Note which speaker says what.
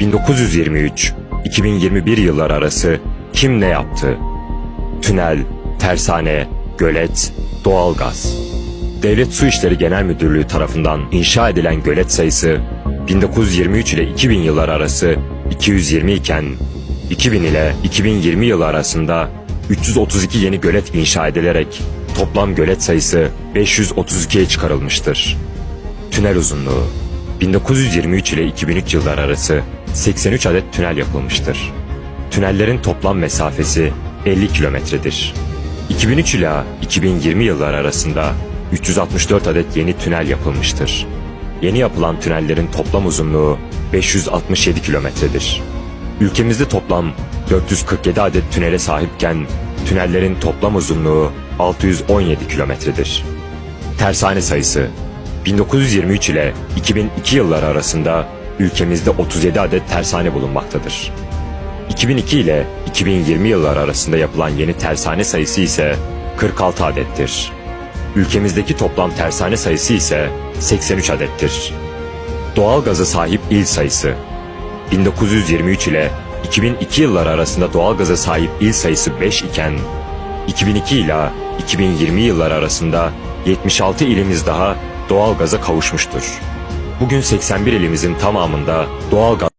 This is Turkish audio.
Speaker 1: 1923-2021 yıllar arası kim ne yaptı? Tünel, tersane, gölet, doğalgaz. Devlet Su İşleri Genel Müdürlüğü tarafından inşa edilen gölet sayısı 1923 ile 2000 yıllar arası 220 iken 2000 ile 2020 yılı arasında 332 yeni gölet inşa edilerek toplam gölet sayısı 532'ye çıkarılmıştır. Tünel uzunluğu 1923 ile 2003 yıllar arası 83 adet tünel yapılmıştır. Tünellerin toplam mesafesi 50 kilometredir. 2003 ila 2020 yıllar arasında 364 adet yeni tünel yapılmıştır. Yeni yapılan tünellerin toplam uzunluğu 567 kilometredir. Ülkemizde toplam 447 adet tünele sahipken tünellerin toplam uzunluğu 617 kilometredir. Tersane sayısı 1923 ile 2002 yılları arasında ülkemizde 37 adet tersane bulunmaktadır. 2002 ile 2020 yılları arasında yapılan yeni tersane sayısı ise 46 adettir. Ülkemizdeki toplam tersane sayısı ise 83 adettir. Doğal gaza sahip il sayısı 1923 ile 2002 yılları arasında doğal gaza sahip il sayısı 5 iken 2002 ile 2020 yılları arasında 76 ilimiz daha doğal gaza kavuşmuştur. Bugün 81 ilimizin tamamında doğal gaz